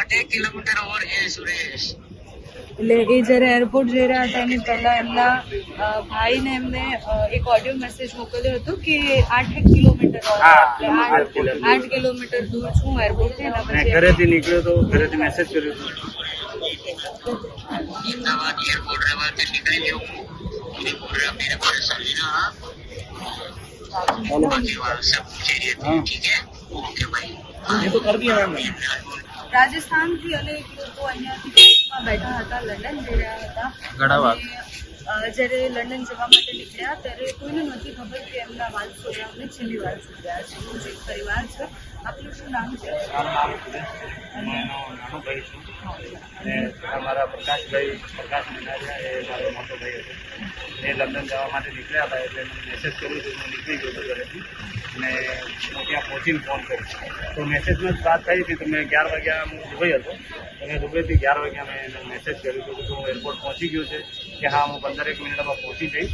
આઠ એક kilometre over છે સુરેશ એટલે એ જ્યારે એરપોર્ટ જઈ રહ્યા હતા એની પહેલા એમના અ, ભાઈને એમને અ, એક ઓડિયો મેસેજ મોકલ્યો હતો કે આઠેક કિલોમીટર હા, એટલે આઠ આઠ કિલોમીટર. આઠ કિલોમીટર દૂર છું એરપોર્ટથી એના મેં પછી ઘરેથી નીકળ્યો તો ઘરેથી મેસેજ કર્યો હતો अहमदाबाद एयरपोर्ट रवा से निकल गए उदयपुर मेरे परेशानी ना बाकी वाला सब पूछे रहे थे ठीक है ओके भाई એ તો કરી दिया मैंने રાજસ્થાનથી અનેક લોકો અહીંયાથી બેઠા હતા લંડન જઈ રહ્યા હતા. જ્યારે લંડન જવા માટે નીકળ્યા, ત્યારે કોઈને નથી ખબર કે એમના વાલ છોકરાઓને છેલ્લી વાર છોડ્યા છે. એવું જે પરિવાર છે, આપનું શું નામ છે? હું એનો નાનો ભાઈ છું. અને અમારા પ્રકાશભાઈ, પ્રકાશ મીનારિયા એ મારો મોટો ભાઈ હતો. એ લંડન જવા માટે નીકળ્યા હતા એટલે મેસેજ કર્યું હતું હું નીકળી ગયો હતો ઘરેથી. અને હું ત્યાં પહોંચીને ફોન કર્યો. તો મેસેજમાં જ વાત થઈ હતી. તો મેં અગિયાર વાગ્યા હું દુબઈ હતો. અને દુબઈથી અગિયાર વાગ્યા મેં મેસેજ કર્યો હતો કે હું એરપોર્ટ પહોંચી ગયો છે. કે હા હું પંદરેક મિનિટમાં પહોંચી જઈશ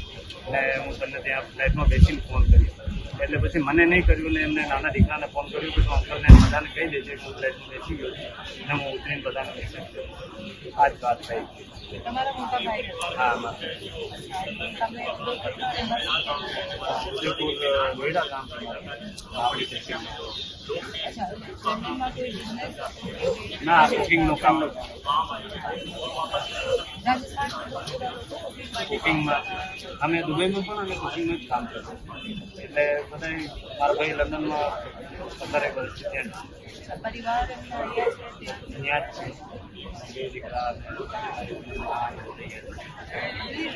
અને હું તમને ત્યાં ફ્લેટમાં બેસીને ફોન કરીશ. એટલે પછી મને નહીં કર્યું ને એમને નાના દીકરાને ફોન કર્યો કે તું અંકલને બધાને કહી દેજે કે હું ફ્લાઇટમાં બેસી ગયો છું અને હું ઉતરીને બધાને કહી શકું આ જ વાત થઈ હા નોઈડા ગામ કોઈ બિઝનેસ ના કુકિંગનું કામ કુકિંગમાં. અમે દુબઈમાં પણ અમે કુકિંગમાં જ કામ કરીએ એટલે બધા મારા ભાઈ લંડનમાં પંદરેક વર્ષથી ત્યાં અહીંયા જ છે. દીકરા અને કેવી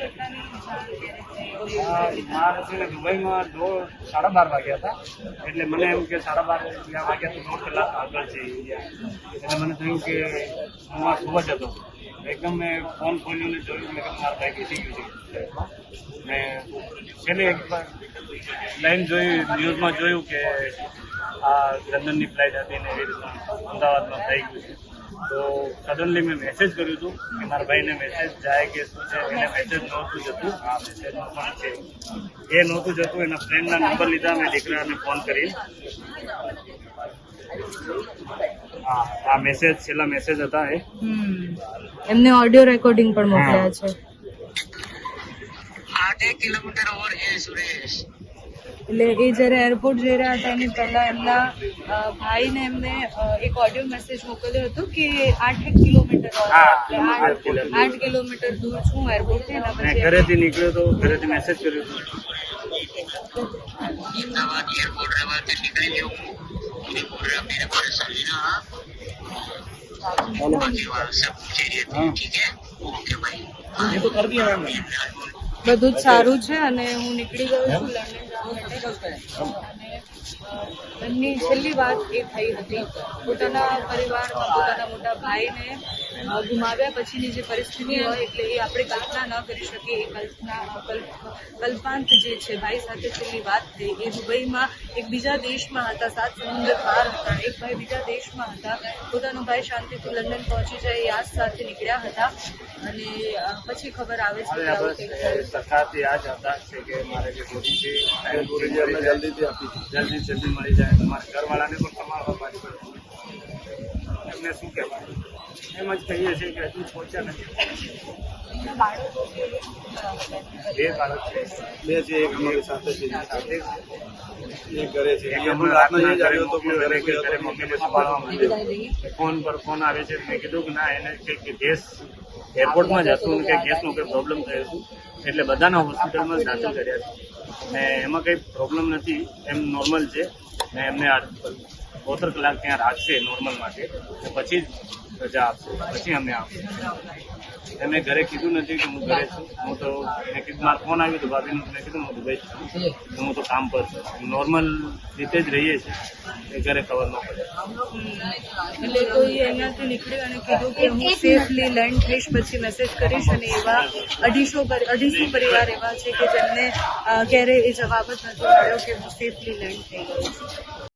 ઘટનાની જાણ ક્યારે થઈ? આ મારે છે ને દુબઈમાં દોઢ સાડા બાર વાગ્યા હતા. એટલે મને એમ કે સાડા બાર વાગ્યા તો દોઢ કલાક આગળ છે એટલે મને થયું કે હું આ જ હતો. એકદમ મેં ફોન ખોલ્યો ને જોયું મેં મારા બેસી ગયું છે. મેં છેલ્લે લાઈન જોઈ ન્યૂઝમાં જોયું કે આ લંડનની ફ્લાઇટ હતી ને એ અમદાવાદમાં થઈ ગયું છે. તો સડનલી મેં મેસેજ કર્યું હતું કે મારા ભાઈને મેસેજ જાય કે શું છે? એને મેસેજ નહોતું જતું. આ મેસેજ પણ છે. એ નહોતું જતું એના ફ્રેન્ડના નંબર લીધા મેં દીકરાને ફોન કરી. હા આ મેસેજ છેલ્લા મેસેજ હતા એ. એમને ઓડિયો રેકોર્ડિંગ પણ મોકલ્યા છે. આઠ કિલોમીટર ઓવર હે સુરેશ. એટલે એ જ્યારે એરપોર્ટ જઈ રહ્યા હતા એની પહેલા એમના અ, ભાઈને એમને અ, એક ઓડિયો મેસેજ મોકલ્યો હતો કે આઠેક કિલોમીટર હા, એટલે આઠ આઠ કિલોમીટર. આઠ કિલોમીટર દૂર છું એરપોર્ટથી એના મેં પછી ઘરેથી નીકળ્યો તો ઘરેથી મેસેજ કર્યો હતો अहमदाबाद एयरपोर्ट रवा से निकल गए उदयपुर मेरे परेशानी ना बाकी वाला सब पूछे रहे थे ठीक है ओके भाई એ તો કરી दिया मैंने બધું જ સારું છે અને હું નીકળી ગયો છું લંડન એમની છેલ્લી વાત એ થઈ હતી પોતાના પરિવારમાં પોતાના મોટા ભાઈને ગુમાવ્યા પછીની જે પરિસ્થિતિ હોય એટલે એ આપણે કલ્પના ન કરી શકીએ. એ કલ્પના કલ્પાંત જે છે ભાઈ સાથે છેલ્લી વાત થઈ. એ દુબઈમાં એક બીજા દેશમાં હતા સાત સમુદ્ર પાર હતા. એક ભાઈ બીજા દેશમાં હતા. પોતાનો ભાઈ શાંતિથી લંડન પહોંચી જાય એ આજ સાથે નીકળ્યા હતા. અને પછી ખબર આવે છે. સરકારથી આ જ અરદાસ છે કે મારે જે ગોળી છે એ પૂરી જલ્દી જલ્દી મળી જાય. તમારા ઘરવાળાને પણ સંભાળવા પાડી એમને શું કહેવાય એમ જ કહીએ છીએ કે હજુ પહોંચ્યા નથી. બે બાળક છે. બે છે એક અમારી સાથે છે. એક એક ઘરે છે. એક રાતના રાતના જ આવ્યો હતો પણ ઘરે ઘરે ઘરે કોઈ હતો મમ્મીને સંભાળવા માંડ્યો ફોન પર ફોન આવે છે. મેં કીધું કે ના એને કંઈક ગેસ એરપોર્ટમાં જ હતું કે ગેસનો કંઈ પ્રોબ્લેમ થયો હતું. એટલે બધાના હોસ્પિટલમાં જ દાખલ કર્યા છે. ને એમાં કંઈ પ્રોબ્લેમ નથી. એમ નોર્મલ છે. ને એમને આ બોતેર કલાક ત્યાં રાખશે નોર્મલ માટે. પછી જ રજા આપશો. પછી અમે આપશું. એમને ઘરે કીધું નથી કે હું ઘરે છું. હું તો મેં કીધું, મારો ફોન આવ્યો હતો ભાભીનું મેં કીધું, હું દુબઈ છું. તો હું તો કામ પર છું. નોર્મલ રીતે જ રહીએ છીએ. એ ઘરે ખબર ન પડે એટલે કોઈ અહીંયાથી નીકળ્યો અને કીધું કે હું સેફલી લેન્ડ થઈશ, પછી મેસેજ કરીશ અને એવા અઢીસો અઢીસો પરિવાર એવા છે કે જેમને ક્યારેય એ જવાબ જ નથી મળ્યો કે હું સેફલી લેન્ડ થઈ ગયો છું.